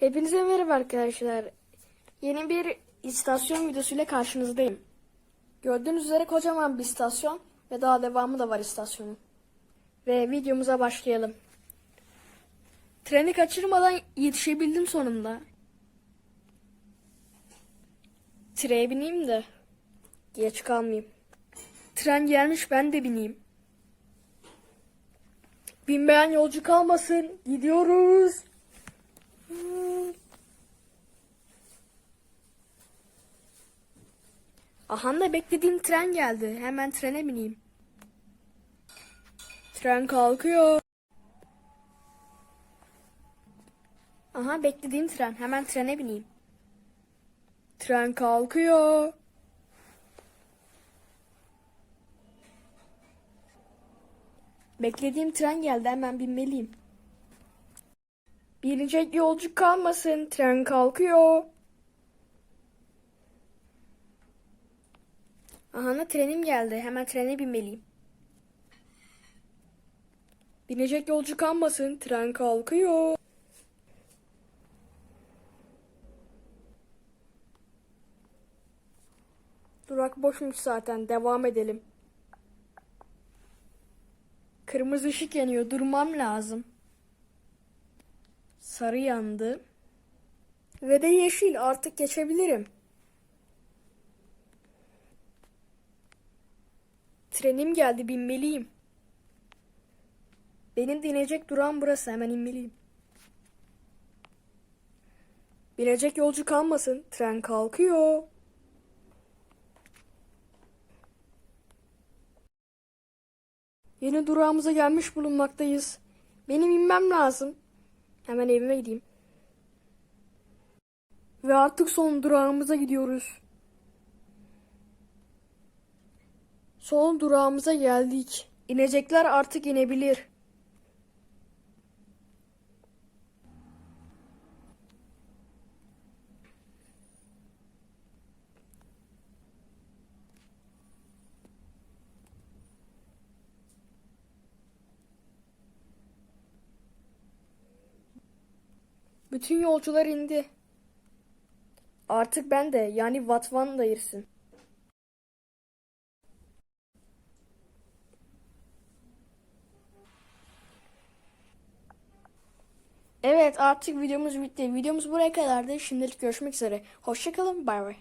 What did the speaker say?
Hepinize merhaba arkadaşlar. Yeni bir istasyon videosuyla karşınızdayım. Gördüğünüz üzere kocaman bir istasyon ve daha devamı da var istasyonun. Ve videomuza başlayalım. Treni kaçırmadan yetişebildim sonunda. Treye bineyim de geç kalmayayım. Tren gelmiş ben de bineyim. Binmeyen yolcu kalmasın. Gidiyoruz. Aha da beklediğim tren geldi. Hemen trene bineyim. Tren kalkıyor. Aha beklediğim tren. Hemen trene bineyim. Tren kalkıyor. Beklediğim tren geldi. Hemen binmeliyim. Binecek yolcu kalmasın. Tren kalkıyor. Aha trenim geldi. Hemen trene binmeliyim. Binecek yolcu kalmasın. Tren kalkıyor. Durak boşmuş zaten. Devam edelim. Kırmızı ışık yanıyor. Durmam lazım. Sarı yandı. Ve de yeşil. Artık geçebilirim. Trenim geldi. Binmeliyim. Benim dinecek durağım burası. Hemen inmeliyim. Binecek yolcu kalmasın. Tren kalkıyor. Yeni durağımıza gelmiş bulunmaktayız. Benim inmem lazım. Hemen evime gideyim. Ve artık son durağımıza gidiyoruz. Son durağımıza geldik. İnecekler artık inebilir. Bütün yolcular indi. Artık ben de yani Vatvan da girsin. Evet artık videomuz bitti. Videomuz buraya kadardı. Şimdilik görüşmek üzere. Hoşçakalın. Bay bay.